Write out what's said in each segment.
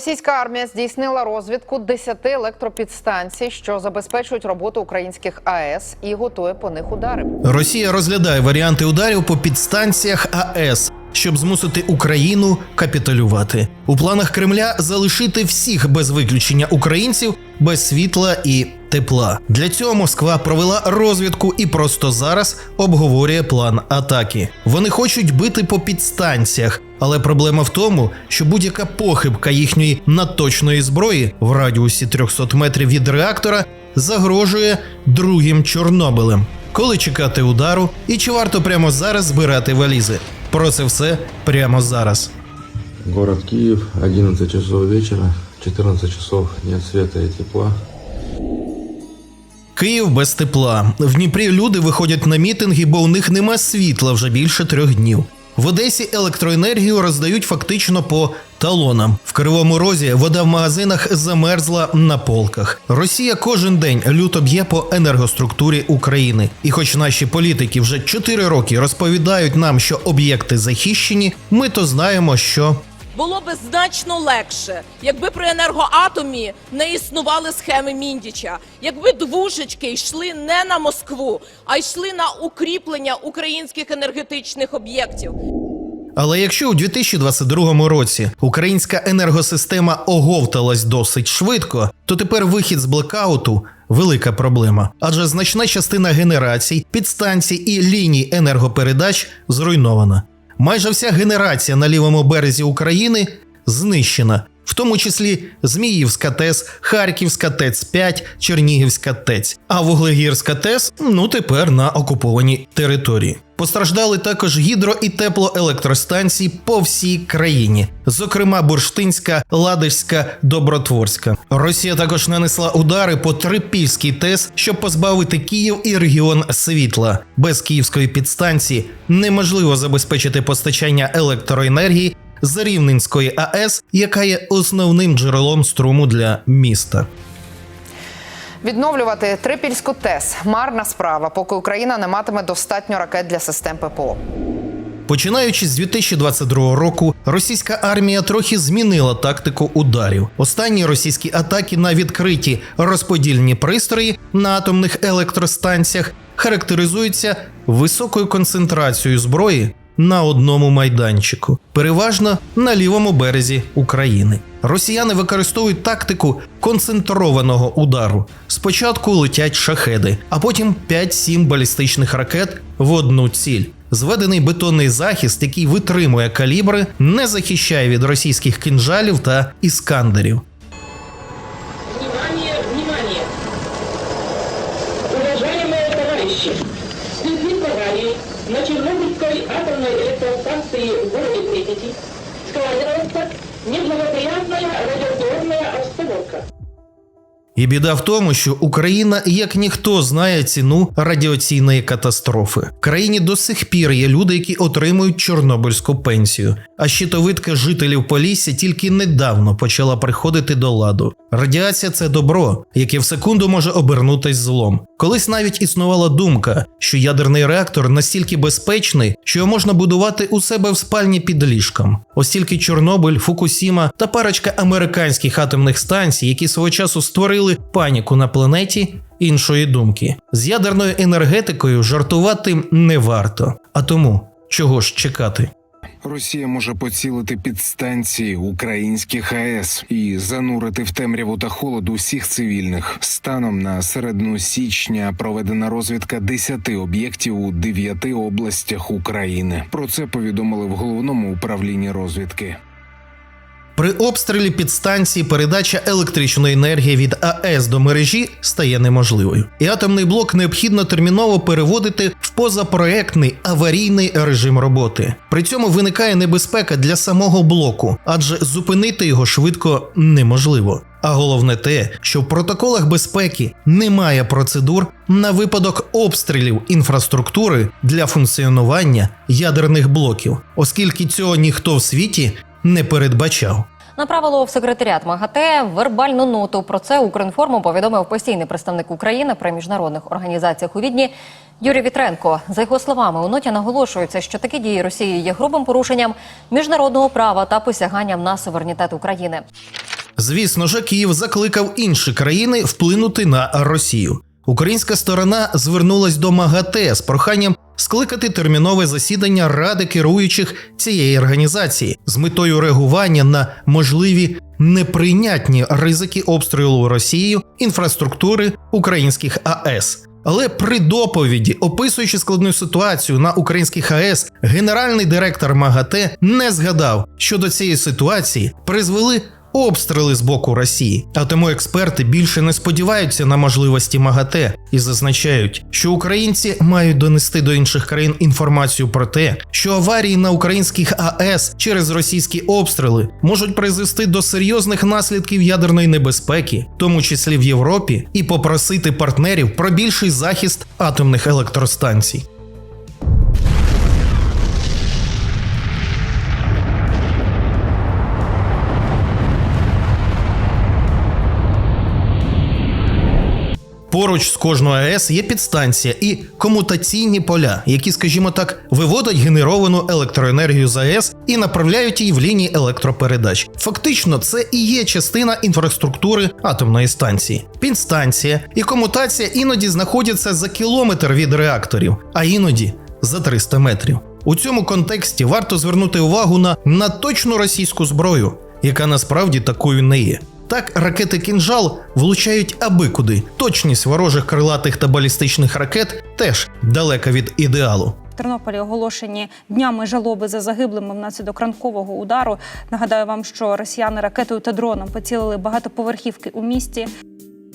Російська армія здійснила розвідку 10 електропідстанцій, що забезпечують роботу українських АЕС і готує по них удари. Росія розглядає варіанти ударів по підстанціях АЕС, щоб змусити Україну капітулювати. У планах Кремля залишити всіх без виключення українців без світла і тепла. Для цього Москва провела розвідку і просто зараз обговорює план атаки. Вони хочуть бити по підстанціях, але проблема в тому, що будь-яка похибка їхньої надточної зброї в радіусі 300 метрів від реактора загрожує другим Чорнобилем. Коли чекати удару і чи варто прямо зараз збирати валізи? Про це все прямо зараз. Город Киев, 11 часов вечера, 14 часов нет света и тепла. Київ без тепла. В Дніпрі люди виходять на мітинги, бо у них нема світла вже більше трьох днів. В Одесі електроенергію роздають фактично по талонам. В Кривому Розі вода в магазинах замерзла на полках. Росія кожен день люто б'є по енергоструктурі України. І хоч наші політики вже 4 роки розповідають нам, що об'єкти захищені, ми то знаємо, що Було би значно легше, якби при енергоатомі не існували схеми Міндіча, якби двушечки йшли не на Москву, а йшли на укріплення українських енергетичних об'єктів. Але якщо у 2022 році українська енергосистема оговталась досить швидко, то тепер вихід з блекауту велика проблема. Адже значна частина генерацій, підстанцій і ліній енергопередач зруйнована. Майже вся генерація на лівому березі України знищена, в тому числі Зміївська ТЕС, Харківська ТЕЦ 5, Чернігівська ТЕЦ, а Вуглегірська ТЕС ну тепер на окупованій території. Постраждали також гідро і теплоелектростанції по всій країні, зокрема Бурштинська, Ладижська, Добротворська. Росія також нанесла удари по Трипільській ТЕС, щоб позбавити Київ і регіон світла. Без київської підстанції неможливо забезпечити постачання електроенергії з Рівненської АЕС, яка є основним джерелом струму для міста. Відновлювати Трипільську ТЕС марна справа, поки Україна не матиме достатньо ракет для систем ППО. Починаючи з 2022 року, російська армія трохи змінила тактику ударів. Останні російські атаки на відкриті розподільні пристрої на атомних електростанціях характеризуються високою концентрацією зброї на одному майданчику, переважно на лівому березі України. Росіяни використовують тактику концентрованого удару. Спочатку летять шахеди, а потім 5-7 балістичних ракет в одну ціль. Зведений бетонний захист, який витримує калібри, не захищає від російських кинжалів та іскандерів. І біда в тому, що Україна як ніхто знає ціну радіаційної катастрофи. В країні до сих пір є люди, які отримують чорнобильську пенсію. А щитовидка жителів Полісся тільки недавно почала приходити до ладу. Радіація це добро, яке в секунду може обернутись злом. Колись навіть існувала думка, що ядерний реактор настільки безпечний, що його можна будувати у себе в спальні під ліжком. Ось тільки Чорнобиль, Фукусіма та парочка американських атомних станцій, які свого часу створили паніку на планеті. Іншої думки з ядерною енергетикою жартувати не варто. А тому чого ж чекати? Росія може поцілити підстанції українських АЕС і занурити в темряву та холод усіх цивільних. Станом на середину січня проведена розвідка 10 об'єктів у 9 областях України. Про це повідомили в головному управлінні розвідки. При обстрілі підстанції передача електричної енергії від АЕС до мережі стає неможливою, і атомний блок необхідно терміново переводити позапроектний аварійний режим роботи. При цьому виникає небезпека для самого блоку, адже зупинити його швидко неможливо. А головне те, що в протоколах безпеки немає процедур на випадок обстрілів інфраструктури для функціонування ядерних блоків, оскільки цього ніхто в світі не передбачав. направило в секретаріат МАГАТЕ вербальну ноту. Про це Укрінформу повідомив постійний представник України при міжнародних організаціях у Відні Юрій Вітренко. За його словами, у ноті наголошується, що такі дії Росії є грубим порушенням міжнародного права та посяганням на суверенітет України. Звісно ж, Київ закликав інші країни вплинути на Росію. Українська сторона звернулась до МАГАТЕ з проханням скликати термінове засідання ради керуючих цієї організації з метою реагування на можливі неприйнятні ризики обстрілу Росією інфраструктури українських АЕС. Але при доповіді, описуючи складну ситуацію на українській ХАЕС, генеральний директор МАГАТЕ не згадав, що до цієї ситуації призвели обстріли з боку Росії. А тому експерти більше не сподіваються на можливості МАГАТЕ і зазначають, що українці мають донести до інших країн інформацію про те, що аварії на українських АЕС через російські обстріли можуть призвести до серйозних наслідків ядерної небезпеки, в тому числі в Європі, і попросити партнерів про більший захист атомних електростанцій. Поруч з кожною АЕС є підстанція і комутаційні поля, які, скажімо так, виводять генеровану електроенергію з АЕС і направляють її в лінії електропередач. Фактично, це і є частина інфраструктури атомної станції. Підстанція і комутація іноді знаходяться за кілометр від реакторів, а іноді за 300 метрів. У цьому контексті варто звернути увагу на надточну російську зброю, яка насправді такою не є. Так, ракети кінжал влучають аби куди. Точність ворожих крилатих та балістичних ракет теж далека від ідеалу. В Тернополі оголошені днями жалоби за загиблими внаслідок ранкового удару. Нагадаю вам, що росіяни ракетою та дроном поцілили багатоповерхівки у місті.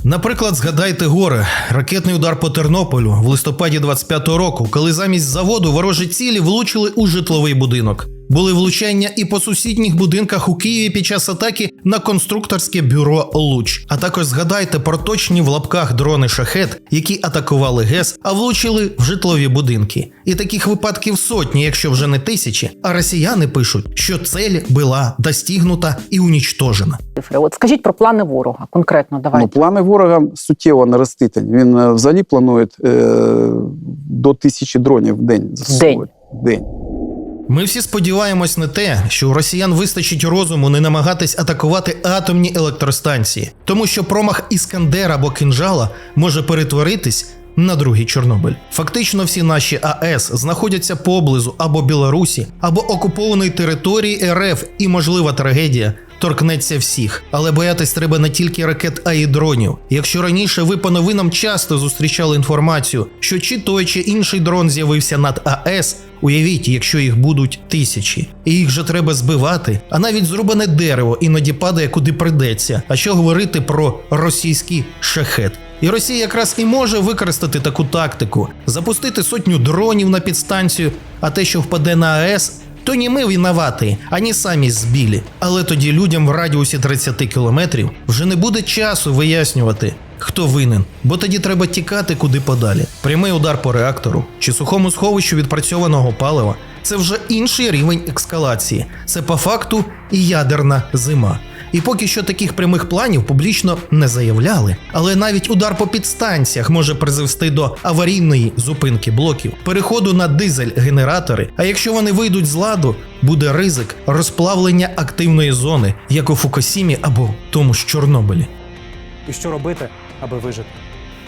Наприклад, згадайте горе, ракетний удар по Тернополю в листопаді 25-го року, коли замість заводу ворожі цілі влучили у житловий будинок. Були влучання і по сусідніх будинках у Києві під час атаки на конструкторське бюро Луч. А також згадайте про точні в лапках дрони шахет, які атакували ГЕС, а влучили в житлові будинки. І таких випадків сотні, якщо вже не тисячі. А росіяни пишуть, що цель була достигнута і унічтожена. От скажіть про плани ворога конкретно. Давайте. Ну, плани ворога суттєво наростити. Він е, взагалі планує е, до тисячі дронів в день застосовувати. В день. Ми всі сподіваємось на те, що у росіян вистачить розуму не намагатись атакувати атомні електростанції, тому що промах Іскандера або кинжала може перетворитись на другий Чорнобиль. Фактично, всі наші АЕС знаходяться поблизу або Білорусі, або окупованої території РФ, і можлива трагедія. Торкнеться всіх, але боятись треба не тільки ракет, а й дронів. Якщо раніше ви по новинам часто зустрічали інформацію, що чи той чи інший дрон з'явився над АЕС, уявіть, якщо їх будуть тисячі, і їх же треба збивати, а навіть зрубане дерево іноді падає куди придеться. А що говорити про російський шахет? І Росія якраз і може використати таку тактику: запустити сотню дронів на підстанцію, а те, що впаде на АЕС. То не ми винуваті, ані самі збілі. Але тоді людям в радіусі 30 кілометрів вже не буде часу вияснювати, хто винен, бо тоді треба тікати куди подалі. Прямий удар по реактору чи сухому сховищу відпрацьованого палива це вже інший рівень ескалації. Це по факту і ядерна зима. І поки що таких прямих планів публічно не заявляли, але навіть удар по підстанціях може призвести до аварійної зупинки блоків, переходу на дизель-генератори. А якщо вони вийдуть з ладу, буде ризик розплавлення активної зони, як у Фукосімі або тому ж Чорнобилі. І що робити, аби вижити?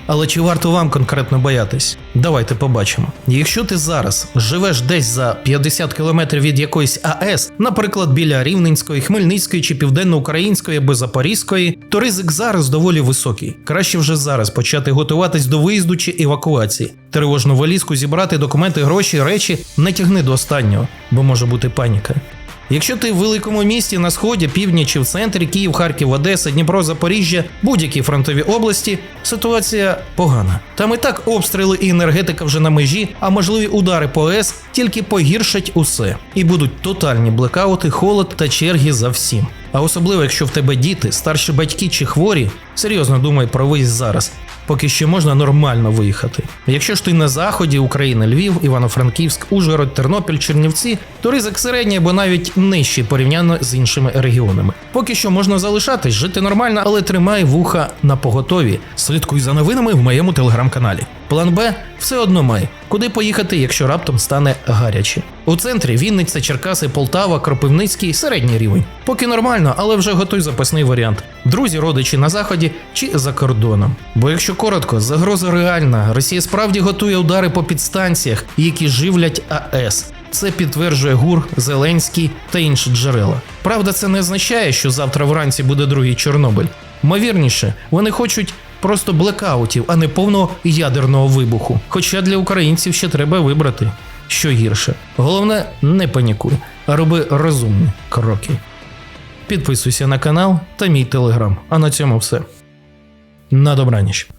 Але чи варто вам конкретно боятись? Давайте побачимо. Якщо ти зараз живеш десь за 50 кілометрів від якоїсь АЕС, наприклад, біля Рівненської, Хмельницької чи Південноукраїнської або Запорізької, то ризик зараз доволі високий. Краще вже зараз почати готуватись до виїзду чи евакуації. Тривожну валізку зібрати документи, гроші, речі не тягни до останнього, бо може бути паніка. Якщо ти в великому місті на сході, півдні чи в центрі Київ, Харків, Одеса, Дніпро, Запоріжжя, будь-які фронтові області, ситуація погана. Там і так обстріли і енергетика вже на межі, а можливі удари по ЕС тільки погіршать усе, і будуть тотальні блекаути, холод та черги за всім. А особливо, якщо в тебе діти, старші батьки чи хворі, серйозно думай про виїзд зараз, поки ще можна нормально виїхати. Якщо ж ти на заході України, Львів, Івано-Франківськ, Ужгород, Тернопіль, Чернівці, то ризик середній або навіть нижчий порівняно з іншими регіонами. Поки що можна залишатись, жити нормально, але тримай вуха на поготові. Слідкуй за новинами в моєму телеграм-каналі. План Б все одно має. Куди поїхати, якщо раптом стане гаряче? У центрі Вінниця, Черкаси, Полтава, Кропивницький середній рівень. Поки нормально, але вже готуй запасний варіант. Друзі, родичі на заході чи за кордоном. Бо якщо коротко, загроза реальна. Росія справді готує удари по підстанціях, які живлять АЕС. Це підтверджує ГУР, Зеленський та інші джерела. Правда, це не означає, що завтра вранці буде другий Чорнобиль. Ймовірніше, вони хочуть просто блекаутів, а не повного ядерного вибуху. Хоча для українців ще треба вибрати, що гірше. Головне, не панікуй, а роби розумні кроки. Підписуйся на канал та мій телеграм. А на цьому все. На добраніч.